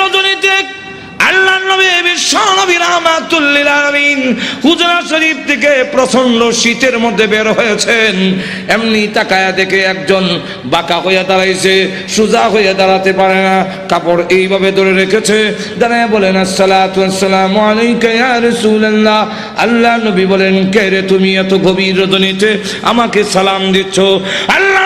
রজনীতে আল্লাহ নবী রাহমাতুল্লিল আলামিন হুজরা শরীফ থেকে প্রচণ্ড শীতের মধ্যে বের হয়েছেন। এমনি তাকায়া দেখে একজন বাঁকা হয়ে দাঁড়াইছে, সোজা হয়ে দাঁড়াতে পারে না, কাপড় এইভাবে ধরে রেখেছে। দাঁড়ায় বলেন আসসালামু আলাইকা আল্লাহ নবী বলেন, কে রে তুমি এত গভীর রজনীতে আমাকে সালাম দিচ্ছ? আল্লাহ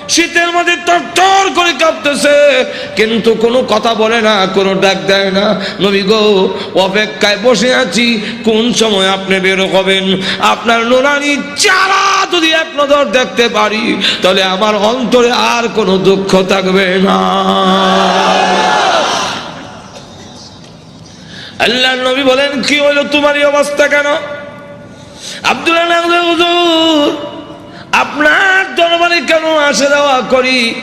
শীতের মধ্যে তরতর করে কাঁপতেছে। কিন্তু কোনো কথা বলে না, কোনো ডাক দেয় না। নবী গো, অপেক্ষায় বসে আছি, কোন সময় আপনি বের হবেন? আপনার নোরানি চারা যদি এক নজর দেখতে পারি, তাহলে আমার অন্তরে আর কোনো দুঃখ থাকবে না। আল্লাহ নবী বলেন, কি হলো? তোমার এই অবস্থা কেন? আব্দুল্লাহ হুজুর আপনার দরবারে কেন আসে যাওয়া করি?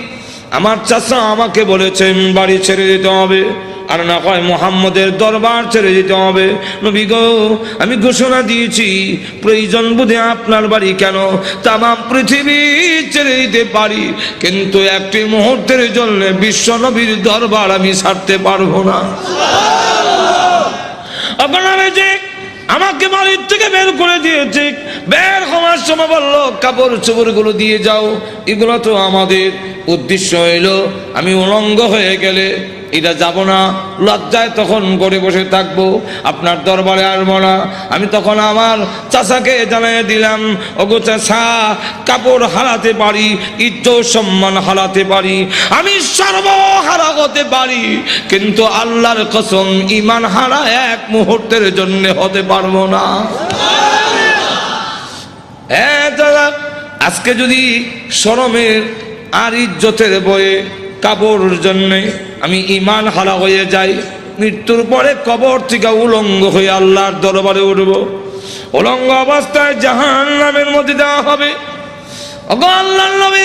আমার চাচা আমাকে বলেছেন বাড়ি ছেড়ে দিতে হবে। আর না হয় মোহাম্মদের দরবার ছেড়ে দিতে হবে। নবী গো, আমি ঘোষণা দিয়েছি, প্রয়োজন বুধে আপনার বাড়ি কেন? তাম পৃথিবী ছেড়ে দিতে পারি। কিন্তু একটি মুহূর্তের জন্য বিশ্ব নবীর দরবার আমি ছাড়তে পারব না। আপনারা যে আমাকে বাড়ির থেকে বের করে দিয়েছে, বের হওয়ার সময় বলল, কাপড় চোপড়গুলো দিয়ে যাও, এগুলো তো আমাদের উদ্দেশ্য হইল। আমি উলঙ্গ হয়ে গেলে এটা যাব না। লজ্জায় তখন করে বসে থাকব, আপনার দরবারে আসব না। আমি তখন আমার চাচাকে জানিয়ে দিলাম, ওগো চাষা কাপড় হারাতে পারি, ইজ্জত সম্মান হারাতে পারি, আমি সর্বহারা হতে পারি। কিন্তু আল্লাহর কসম ইমান হারা এক মুহূর্তের জন্য হতে পারব না। আজকে যদি সরমের আর ইজ্জতের বয়ে কাপড় জন্যে আমি ইমান হারা হয়ে যাই, মৃত্যুর পরে কবর থেকে উলঙ্গ হয়ে আল্লাহর দরবারে উঠব। উলঙ্গ অবস্থায় জাহান নামের মধ্যে দেওয়া হবে। আল্লাহর নবী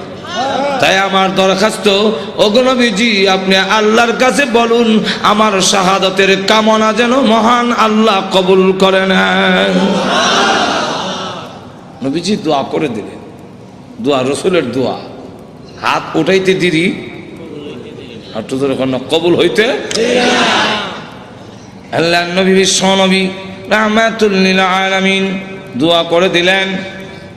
তাই আমার দরখাস্ত অগ্নবীজি আপনি আল্লাহর কাছে বলুন, আমার শাহাদতের কামনা যেন মহান আল্লাহ কবুল করে নেন। নবীজি দোয়া করে দিলেন। দোয়া, রসুলের দোয়া। হাত উঠাইতে দিদি আর তো কোনো কবুল হইতে আল্লাহ নবী বিশ্ব নবী রহমাতুল্লিল আলামিন দোয়া করে দিলেন।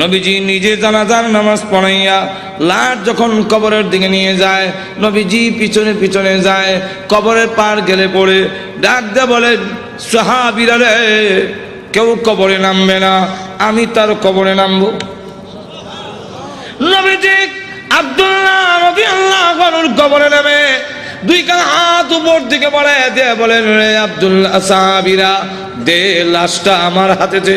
নবীজি নিজে জানাজার নামাজ পড়াইয়া লাট যখন কবরের দিকে নিয়ে যায়, নবীজি পিছনে পিছনে যায়, কবরের পার গেলে পড়ে, ডাক দে বলে, সাহাবিরা রে, কেউ কবরে নামবে না, আমি তার কবরে নামবো। নবীজি আব্দুল্লাহ রবি আল্লাহ কবরে নামে, দুই কান হাত উপর দিকে বলে দে বলেন, রে আব্দুল্লাহ সাহাবিরা, দে লাশটা আমার হাতে দে।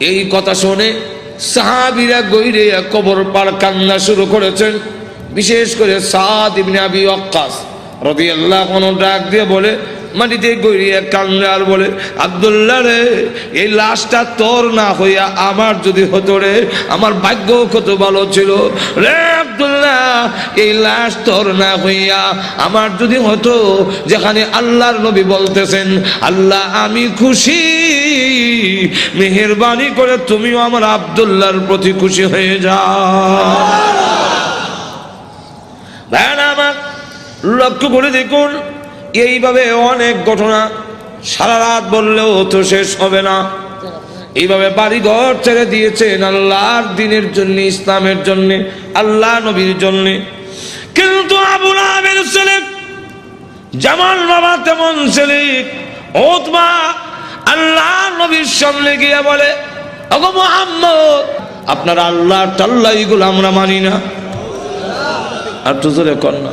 এই কথা শুনে সাহাবিরা গৈরে কবর পার কান্না শুরু করেছেন। বিশেষ করে সাদ আবি ওয়াক্কাস রাদিয়াল্লাহু আনহু ডাক দিয়ে বলে, মাটিতে গৈরিয়া কান্না আর বলে, আব্দুল্লাহ রে, এই লাশটা তোর না হইয়া আমার যদি হতো রে, আমার ভাগ্য কত ভালো ছিল। রে আব্দুল্লাহ, এই লাশ তোর না হইয়া আমার যদি হতো, যেখানে আল্লাহর নবী বলতেছেন, আল্লাহ, আমি খুশি। মেহেরবানি করে তুমিও আমার আব্দুল্লাহর প্রতি খুশি হয়ে যাও। আমার লক্ষ্য করে দেখুন, এইভাবে অনেক ঘটনা সারা রাত বললেও তো শেষ হবে না। এইভাবে বাড়ি ঘর ছেড়ে দিয়েছেন আল্লাহর দিনের জন্য, ইসলামের জন্য, আল্লাহ নবীর জন্য। কিন্তু আবুল আবের ছেলে, জামাল বাবা তেমন ছেলে ওতমা আল্লাহ নবীর সামনে গিয়ে বলে, ওগো মোহাম্মদ, আপনার আল্লাহ টাল্লা এগুলো আমরা মানি না। আর তো জোরে কর না।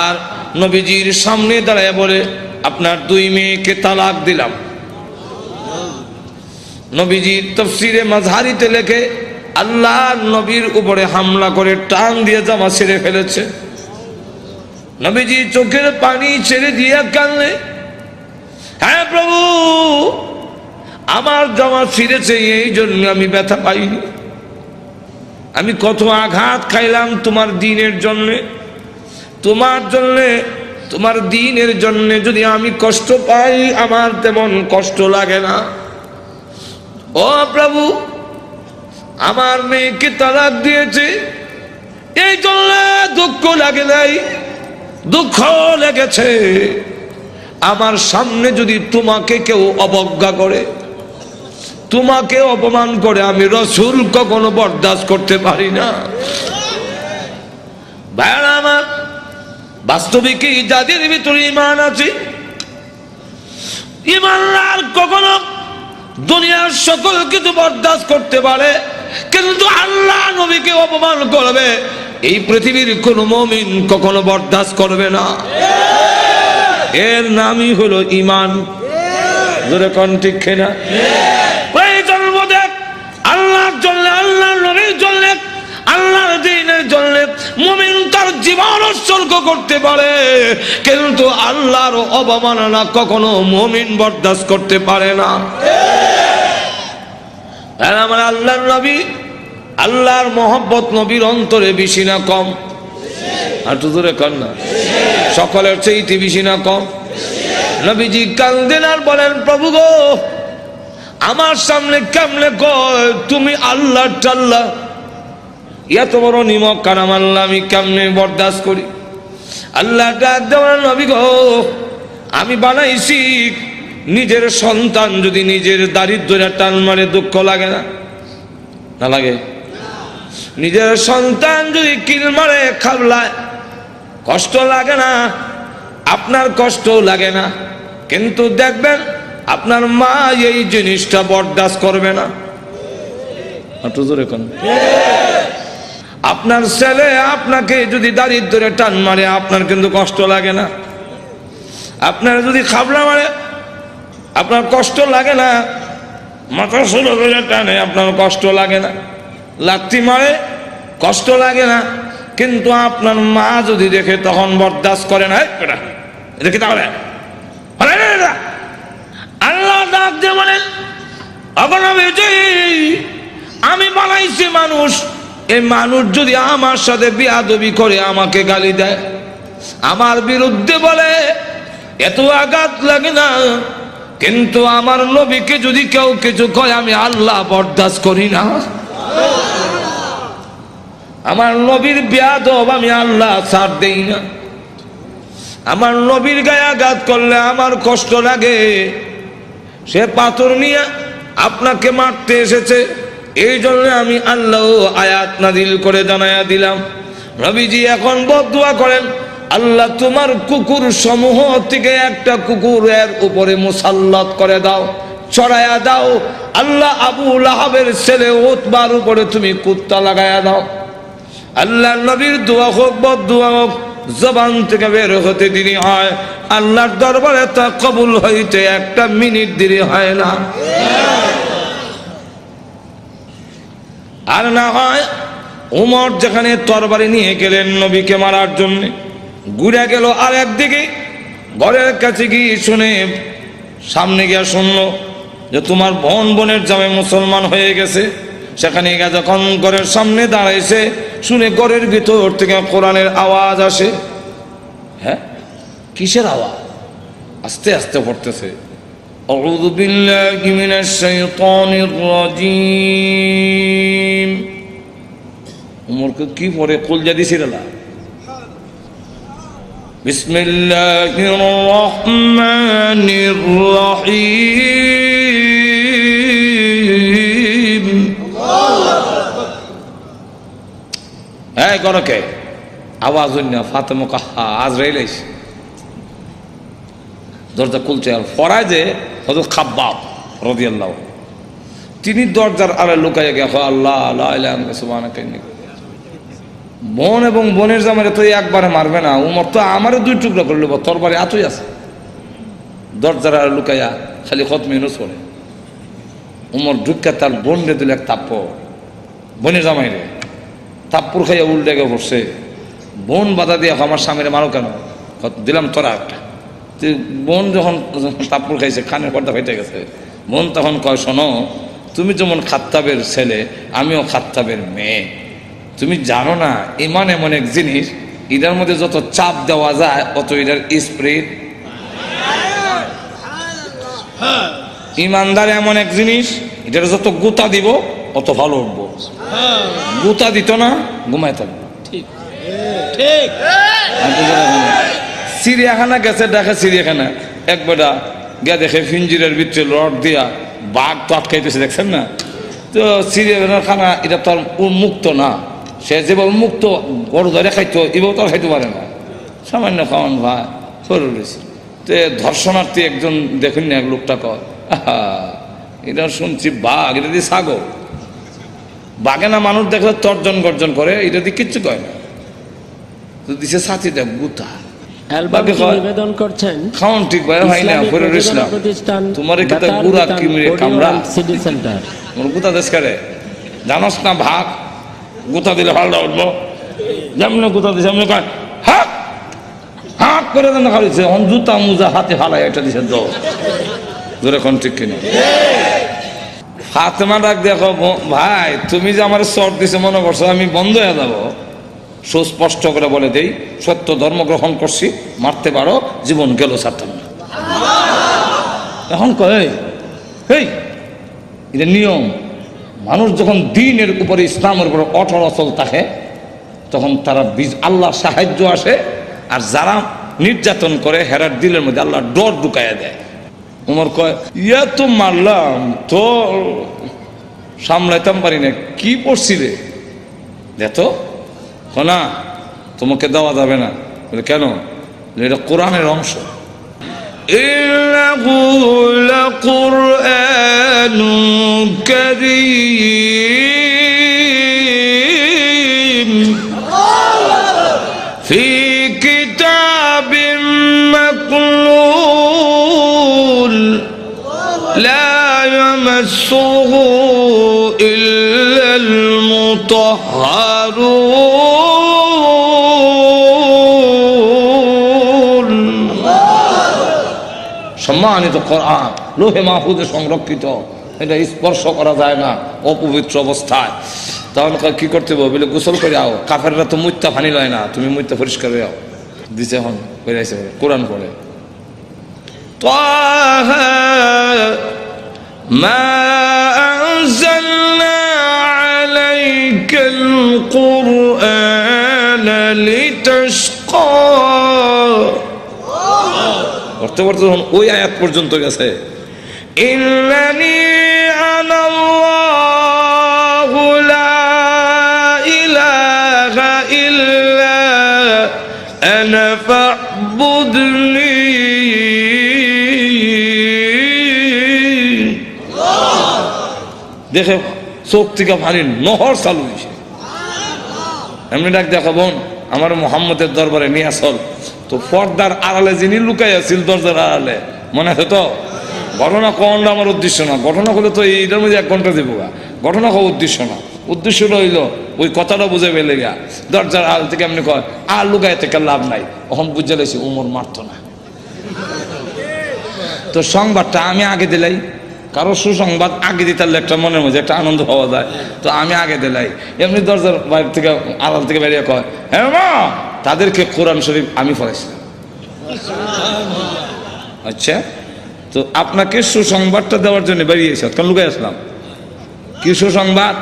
আর নবীজির সামনে দাঁড়ায় বলে, আপনার দুই মেয়েকে তালাক দিলাম। নবীজির তফসিরে মাঝারিতে লেখে, আল্লাহ নবীর উপরে হামলা করে টান দিয়ে জামা ছেড়ে ফেলেছে। নবীজি চোখের পানি ছেড়ে দিয়ে কানলে হ্যাঁ প্রভু। আমার জামা ছিঁড়েছে, এই জন্য আমি ব্যথা পাইনি। আমি কত আঘাত খাইলাম তোমার দিনের জন্যে। তোমার জন্যে, তোমার দিনের জন্যে যদি আমি কষ্ট পাই, আমার তেমন কষ্ট লাগে না। ও প্রভু, আমার মেয়েকে তালাক দিয়েছে। এই জন্য দুঃখ লাগে নাই দুঃখ লেগেছে। আমার সামনে যদি তোমাকে কেউ অবজ্ঞা করে, তোমাকে অপমান করে, আমি রসুল কখনো বরদাস্ত করতে পারি না। আমার বাস্তবিকই যাদের ভিতরে ইমান আছে? ইমানদার কখনো দুনিয়ার সকল কিছু বরদাস্ত করতে পারে, কিন্তু আল্লাহ নবীকে অপমান করবে। এই পৃথিবীর কোন মমিন কখনো বরদাস্ত করবে না। এর নামই হলো ইমান। জোরে কন ঠিক না ওই জন্ম দেখ, আল্লাহর জন্য নবীর আল্লাহর তার জীবন করতে পারে, কিন্তু আল্লাহর অবমাননা কখনো করতে পারে না। আমার আল্লাহর নবী, আল্লাহর মহব্বত নবীর অন্তরে বেশি না কম। আর তো দূরে কর না। সকলের চেয়ে বেশি না কম। নবীজি কান্দেন আর বলেন, প্রভু গো, আমার সামনে কেমনে কয়? তুমি আল্লাহ টাল্লাহ। এত বড় নিমক কারাম আল্লাহ, আমি কেমনে বরদাস্ত করি? আল্লাহ নবী গো, আমি বানাইছি, নিজের সন্তান যদি নিজের দারিদ্র্য টান মারে, দুঃখ লাগে না? না লাগে। নিজের সন্তান যদি কিল মারে, খাবলায়। কষ্ট লাগে না, আপনার কষ্ট লাগে না। কিন্তু দেখবেন, আপনার মা এই জিনিসটা বরদাস্ত করবে না। আপনার ছেলে আপনাকে যদি দারিদ্রে টান মারে, আপনার কিন্তু কষ্ট লাগে না। আপনার যদি খাবলা মারে, আপনার কষ্ট লাগে না। মাথা শুরু করে টানে আপনার কষ্ট লাগে না। লাত্তি মারে, কষ্ট লাগে না। কিন্তু আপনার মা যদি দেখে তখন বরদাস্ত করে না দেখে তাহলে? আল্লাহ ডাক দিয়ে বলেন আমি বানাইছি মানুষ। এই মানুষ যদি আমার সাথে বিয়াদবি করে আমাকে গালি দেয়, আমার বিরুদ্ধে বলে, এত আঘাত লাগে না। কিন্তু আমার নবীকে যদি কেউ কিছু কয়, আমি আল্লাহ বরদাস্ত করি না। আমার নবীর বিয়াদব আমি আল্লাহ ছাড় দেই না। আমার নবীর গায়ে আঘাত করলে আমার কষ্ট লাগে। সে পাথর নিয়ে আপনাকে মারতে এসেছে। এই জন্য আমি আল্লাহ আয়াত নাদিল করে জানায়া দিলাম। রবিজি এখন বদুয়া করেন, আল্লাহ তোমার কুকুর সমূহ থেকে একটা কুকুরের উপরে মুসাল্লাত করে দাও, চড়াইয়া দাও। আল্লাহ আবু লাহাবের ছেলে ওতবার উপরে তুমি কুত্তা লাগাইয়া দাও। আল্লাহ নবীর দোয়া হোক বদুয়া হোক, জবান থেকে বের হতে দেরি হয়। আল্লাহর দরবারে তা কবুল হইতে একটা মিনিট দেরি হয় না। আর না হয় উমর যেখানে তরবারি নিয়ে গেলেন নবীকে মারার জন্য, ঘুরে গেল আর একদিকে, ঘরের কাছে গিয়ে শুনে সামনে গিয়ে শুনল যে তোমার বোন বোনের জামে মুসলমান হয়ে গেছে। সেখানে গিয়ে যখন ঘরের সামনে দাঁড়াইছে শুনে ঘরের ভিতর থেকে কোরআনের আওয়াজ আসে হ্যাঁ কিসের আওয়াজ আস্তে আস্তে পড়তেছে أعوذ بالله من الشيطان الرجيم উমরকে কি পড়ে কলজা দিছিল না بسم الله الرحمن الرحيم করকে আওয়াজ ফাতেমা কাহা আজ রেলাইস দরজা খুলছে আর ফরায় যে হজরত খাব্বাব রদিয়াল্লাহ তিনি দরজার আড়ে লুকাইয়া গেছে আল্লাহ আল্লাহ বোন এবং বোনের জামারে তো একবারে মারবে না, উমর তো আমারও দুই টুকরা করে নেব তোর বাড়ি এতই আছে। দরজার আড়ে লুকাইয়া খালি খত মেনুস করে উমর ঢুকা তার বোন রে দিল এক তাপ্প বোনের জামাই রে তাপ্পুর খাইয়া উল্টে গে পড়ছে। বোন বাধা দিয়ে আমার স্বামীরে মারো কেন? দিলাম তোরা একটা। বোন যখন তাপ্পুর খাইছে খানের পর্দা ফেটে গেছে। বোন তখন কয়, শোনো, তুমি যেমন খাত্তাবের ছেলে, আমিও খাত্তাবের মেয়ে। তুমি জানো না, ইমান এমন এক জিনিস, এটার মধ্যে যত চাপ দেওয়া যায়, অত এটার স্প্রিট ইমানদার এমন এক জিনিস, এটার যত গুতা দিব অত ভালো উঠবো গুতা দিত না ঘুমায় থাকব। ঠিক। ঠিক। চিড়িয়াখানা গেছে দেখে চিড়িয়াখানা। এক বেটা গে দেখে ফিঞ্জিরের ভিতরে রড দিয়া বাঘ তো আটকাইতেছে দেখছেন না? তো চিড়িয়াখানার খানা এটা তো আর উন্মুক্ত না। সে যেভাবে মুক্ত গরু ধরে খাইতো এভাবে তো খাইতে পারে না। সামান্য খাওয়ান ভাই করে রয়েছে। তো ধর্ষণার্থী একজন দেখুন না এক লোকটা কয় এটা শুনছি বাঘ এটা দিয়ে ছাগল। বাঘে না মানুষ দেখলে তর্জন গর্জন করে এটা দিয়ে কিচ্ছু কয় না। তো দিছে সাথী দেখ গুতা। নিবেদন করছেন। খাওয়ান ঠিক ভাই হয় না ইসলাম তোমার গুড়া সেন্টার। মোর গুতা দেশ করে। জানস না ভাগ? গুতা দিলে উঠবো। যেমন গুতা দিছে এমনি কয় হাক হাক করে দেন খালিছে অন জুতা মুজা হাতে হালাই এটা দিছে দো জোরে কোন ঠিক কিনা? ফাতেমা ডাক দেখো ভাই, তুমি যে আমার চট দিছে, মনে করছ আমি বন্ধ হয়ে যাব? সুস্পষ্ট করে বলে দেই, সত্য ধর্ম গ্রহণ করছি, মারতে পারো, জীবন গেল ছাড়তাম না এখন কয়, এই এটা নিয়ম। মানুষ যখন দিনের উপরে ইসলামের উপরে অটল অচল থাকে, তখন তারা বীজ, আল্লাহর সাহায্য আসে, আর যারা নির্যাতন করে হেরার দিলের মধ্যে আল্লাহ ডর ঢুকাইয়া দেয়। উমর কয় ইয়া তো মারলাম তো সামলাইতাম পারি না কি পড়ছিলে দেখো না তোমাকে দেওয়া যাবে না বলে কেন বলে, এটা কোরআনের অংশ إنه لقرآن كريم لا يمسه إلا المطهرون সম্মানিত কোরআন লোহে মাহফুজে সংরক্ষিত এটা স্পর্শ করা যায় না অপবিত্র অবস্থায় তখন কয় কি করতে হবে বলে গোসল করে আও কাফেররা তো মুত্যা ফানি লয় না তুমি মুত্যা পরিষ্কার হয়ে আও দিছে এখন বেরাইছে কোরআন পড়ে طه ما أنزلنا عليك القرآن لتشقى করতে করতে যখন ওই আয়াত পর্যন্ত গেছে ইন্নানি আনাল্লাহু লা ইলাহা ইল্লা আনা ফা'বুদনি দেখে চোখ থেকে পানি নহর চালু হয়েছে। এমনি ডাক দেখা বোন, আমার মোহাম্মদের দরবারে নিয়ে আসল। তো পর্দার আড়ালে যিনি লুকাই আছিল, দরজার আড়ালে, মনে আছে তো? ঘটনা কোনটা আমার উদ্দেশ্য না। ঘটনা হলে তো এইটার মধ্যে এক ঘণ্টা দেবো ঘটনা হওয়া উদ্দেশ্য না। উদ্দেশ্য রইল, ওই কথাটা বুঝে পেলে গা দরজার আল থেকে এমনি কয়, আর লুকাই থেকে লাভ নাই। তখন বুঝে লেছি উমর মারতো না। তো সংবাদটা আমি আগে দিলাই। কারও সুসংবাদ আগে দিতে পারলে একটা মনের মধ্যে একটা আনন্দ পাওয়া যায়। তো আমি আগে দিলাই। এমনি দরজার বাইরে থেকে, আড়াল থেকে বেরিয়ে কয় হ্যাঁ মা, তাদেরকে কোরআন শরীফ আমি পড়াইছিলাম। আচ্ছা তো আপনাকে সুসংবাদটা দেওয়ার জন্য বেরিয়েছে, কারণ লুকাই আসলাম। কি সুসংবাদ?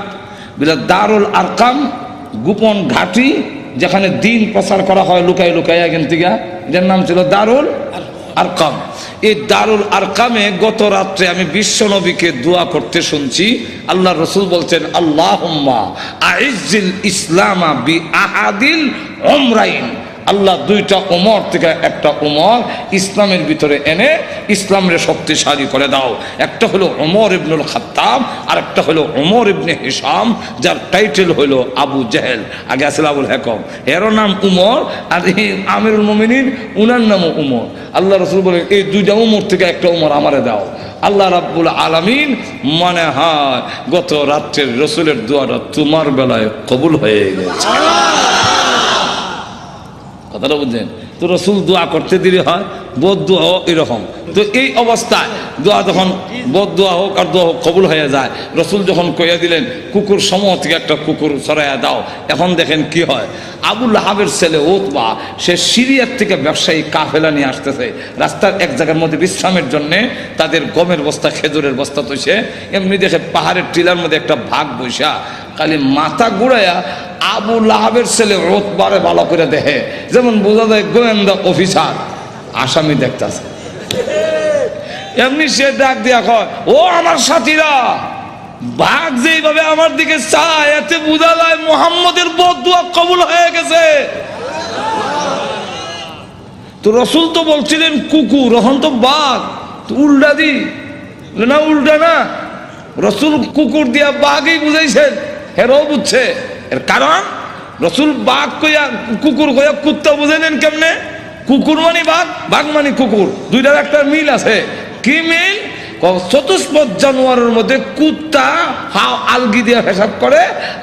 বলে, দারুল আরকাম, গোপন ঘাটি, যেখানে দিন প্রচার করা হয় লুকাই লুকাই এখান থেকে। এটার নাম ছিল দারুল আরকাম। এই দারুল আরকামে গত রাত্রে আমি বিশ্ব নবীকে দোয়া করতে শুনছি। আল্লাহ রসুল বলছেন আল্লাহ আইজিল ইসলামা বি আহাদিল ওমরাইন আল্লাহ দুইটা উমর থেকে একটা উমর ইসলামের ভিতরে এনে ইসলামের শক্তিশালী করে দাও। একটা হলো উমর ইবনুল খাত্তাব আর একটা হলো উমর ইবনে হিসাম যার টাইটেল হলো আবু জেহেল। আগে আসলে আবুল হেকম। এরও নাম উমর, আর আমিরুল মমিনিন, উনার নামও উমর। আল্লাহ রসুল বলেন, এই দুইটা উমর থেকে একটা উমর আমারে দাও। আল্লাহ রাব্বুল আলামিন মনে হয় গত রাত্রের রসুলের দোয়াটা তোমার বেলায় কবুল হয়ে গেছে। কথাটা বুঝছেন তো রসুল দোয়া করতে দিলে হয়, বোধ দোয়া হোক এরকম। তো এই অবস্থায় দোয়া যখন, বোধ দোয়া হোক আর দোয়া হোক কবুল হয়ে যায়, রসুল যখন কইয়া দিলেন, কুকুর সমূহ থেকে একটা কুকুর সরাইয়া দাও। এখন দেখেন কি হয়? আবুল হাবের ছেলে ওতবা, সে সিরিয়ার থেকে ব্যবসায়ী কাফেলা নিয়ে আসতেছে। রাস্তার এক জায়গার মধ্যে বিশ্রামের জন্যে তাদের গমের বস্তা, খেজুরের বস্তা তৈছে এমনি দেখে পাহাড়ের টিলার মধ্যে একটা ভাগ বৈশা খালি মাথা ঘুরাইয়া আবু লাহাবের ছেলে রোতবারে ভালো করে দেখে। যেমন বোঝা যায় গোয়েন্দা অফিসার। আসামি দেখতেছে। এমনি সে ডাক দিয়া কয়, ও আমার সাথীরা, বাঘ যেইভাবে আমার দিকে চায়, এতে বোঝা যায় মোহাম্মদের বদুয়া কবুল হয়ে গেছে। তো রসুল তো বলছিলেন, কুকুর, এখন তো বাঘ, তো উল্টা দি। না, উল্টা না, রসুল কুকুর দিয়া বাঘই বুঝাইছেন, হেরাও বুঝছে। এর কারণ? রসুল বাঘ কইয়া, কুকুর কইয়া কুত্তা বুঝে বুঝাইলেন কেমনে? কুকুর মানে বাঘ বাঘ মানে কুকুর। দুইটার একটা মিল আছে। কি মিল? চতুষ্পদ জানোয়ারের মধ্যে কুত্তা হাও আলগি দিয়া পেশাব করে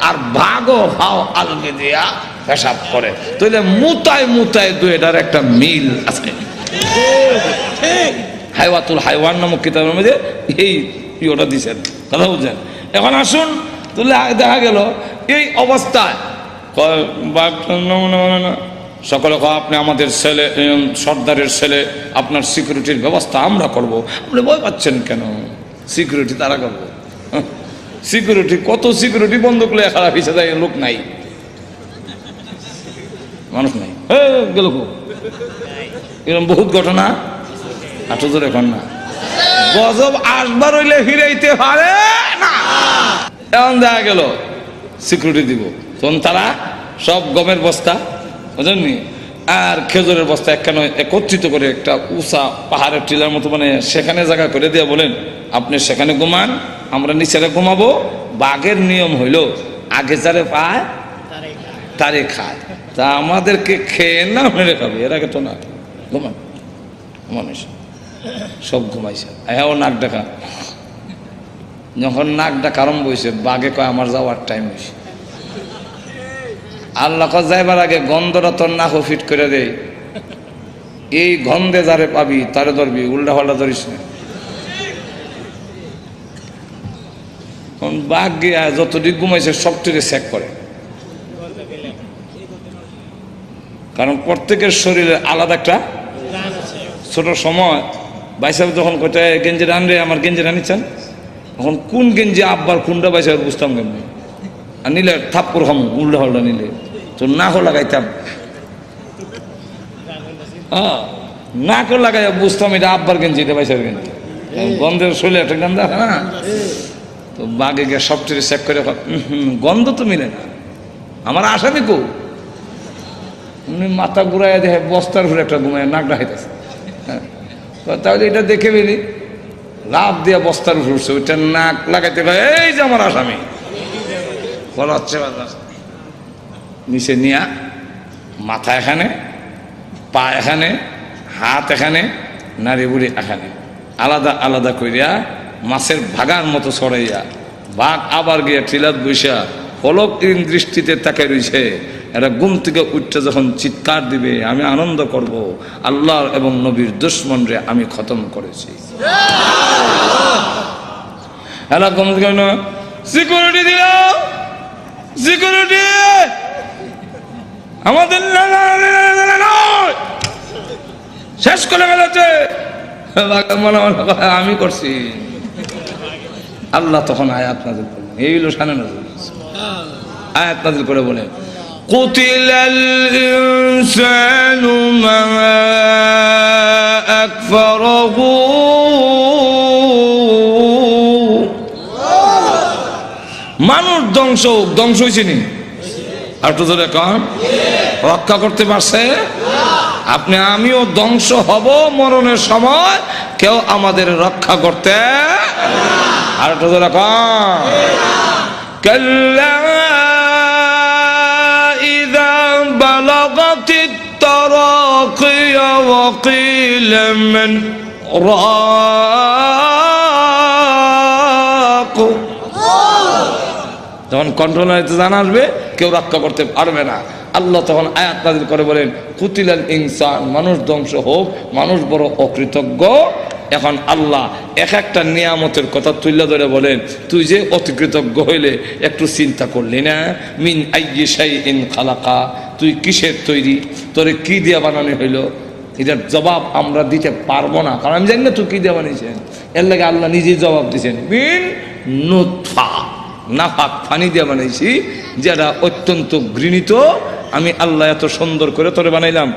আর বাঘও হাও আলগি দিয়া পেশাব করে। তাহলে মুতায় মুতায় দুইটার একটা মিল আছে। হাইওয়াতুল হাইওয়ান নামক কিতাবের মধ্যে এই ইয়েটা দিছেন। কথা বুঝছেন এখন আসুন তুলে দেখা গেল এই অবস্থায়। সকলে কয়, আপনি আমাদের ছেলে সর্দারের ছেলে আপনার সিকিউরিটির ব্যবস্থা আমরা করব। আপনি ভয় পাচ্ছেন কেন? সিকিউরিটি তারা করব। সিকিউরিটি কত সিকিউরিটি বন্ধ করলে খারাপ হিসেবে লোক নাই। মানুষ নাই। গেল এরকম বহুত ঘটনা? আটো জোর না। গজব আসবার হইলে ফিরাইতে পারে না। এমন দেখা গেল সিকিউরিটি দিব। তখন তারা সব গমের বস্তা বুঝলেননি আর খেজুরের বস্তা একখানে একত্রিত করে একটা উষা পাহাড়ের টিলার মতো মানে সেখানে জায়গা করে দিয়ে বলেন আপনি সেখানে ঘুমান আমরা নিচেরা ঘুমাবো। বাঘের নিয়ম হইল আগে যারে পায় তারে খায়। তা আমাদেরকে খেয়ে না মেরে খাবে এর আগে তো না। ঘুমান। মানুষ সব ঘুমাইছে। হ্যাঁ ও নাক ডাকা। যখন নাক ডাকা আরম্ভ হয়েছে, বাঘে কয়, আমার যাওয়ার টাইম হয়েছে। আল্লাহ যাইবার আগে গন্ধটা তোর নাক ফিট করে দেয় এই গন্ধে যারে পাবি, তারে ধরবি, উল্টা পাল্টা ধরিস না। কারণ বাঘ গিয়া যতটুকু ঘুমাইছে সবটিকে চেক করে। কারণ প্রত্যেকের শরীরে আলাদা একটা ছোট সময়। বাইসাব যখন কোথায় গেঞ্জি রান আমার গেঞ্জি রানিচ্ছেন তখন কোন গেঞ্জি আব্বার কোনটা বাইসাব বুঝতাম কেমনি? আর নিলে থাপ্পর খাম, উল্টা হল্টা নিলে। তো না হো লাগাইতাম। হ্যাঁ না করে লাগাই বুঝতাম এটা আব্বার গেঞ্জি এটা বাইসাব গেঞ্জি। গন্ধের শরীরে একটা গন্ধ না? তো বাঘে গিয়ে সবচেয়ে চেক করে গন্ধ তো মিলে না। আমার আসামি কো? উনি মাথা ঘুরাইয়া দেখে বস্তার ঘুরে একটা ঘুমায় নাক ডাকাইতেছে। হ্যাঁ তাহলে এটা দেখে ফেলি। লাভ দিয়ে বস্তার উপর উঠছে ওইটা নাক লাগাইতে এই যে আমার আসামি। বলা হচ্ছে নিচে নিয়া, মাথা এখানে, পা এখানে, হাত এখানে নারী বুড়ি এখানে। আলাদা আলাদা করিয়া মাছের ভাগার মতো ছড়াইয়া, বাঘ আবার গিয়া টিলাত বৈশা পলক দৃষ্টিতে তাকে রয়েছে এরা ঘুম থেকে উঠতে যখন চিৎকার দিবে, আমি আনন্দ করব। আল্লাহ এবং নবীর দুশ্মনরে আমি খতম করেছি। এরা ঘুম থেকে সিকিউরিটি দিল সিকিউরিটি আমাদের। শেষ করে ফেলেছে। আমি করছি। আল্লাহ তখন আয়াত নাজিল করলেন। এই হলো শানে নাজিল আয়াত নাজিল করে বলে قتل الإنسان ما أكفره মানুষ ধ্বংস হোক, ধ্বংস হয়েছে নি আর তো ধরে কন রক্ষা করতে পারছে আপনি আমিও ধ্বংস হব মরণের সময় কেউ আমাদের রক্ষা করতে আর একটু ধরে কন وقيل من راق যখন কন্ট্রোল জানা আসবে কেউ রক্ষা করতে পারবে না আল্লাহ তখন আয়াত নাজিল করে বলেন কুতিলাল ইনসান মানুষ ধ্বংস হোক মানুষ বড় অকৃতজ্ঞ এখন আল্লাহ এক একটা নিয়ামতের কথা তুলে ধরে বলেন তুই যে অতিকৃতজ্ঞ হইলে একটু চিন্তা করলি না মিন আইয়ে সাই ইন খালাকা তুই কিসের তৈরি তোরে কি দিয়ে বানানো হইলো এটার জবাব আমরা দিতে পারব না। কারণ আমি জানি না তুই কি দেওয়া নিয়েছেন এর লাগে আল্লাহ নিজেই জবাব দিয়েছেন। বিন নুৎফা নাফাক, ফানি দিয়ে বানাইছি, যারা অত্যন্ত ঘৃণিত, আমি আল্লাহ এত সুন্দর করে তোরে বানাইলাম।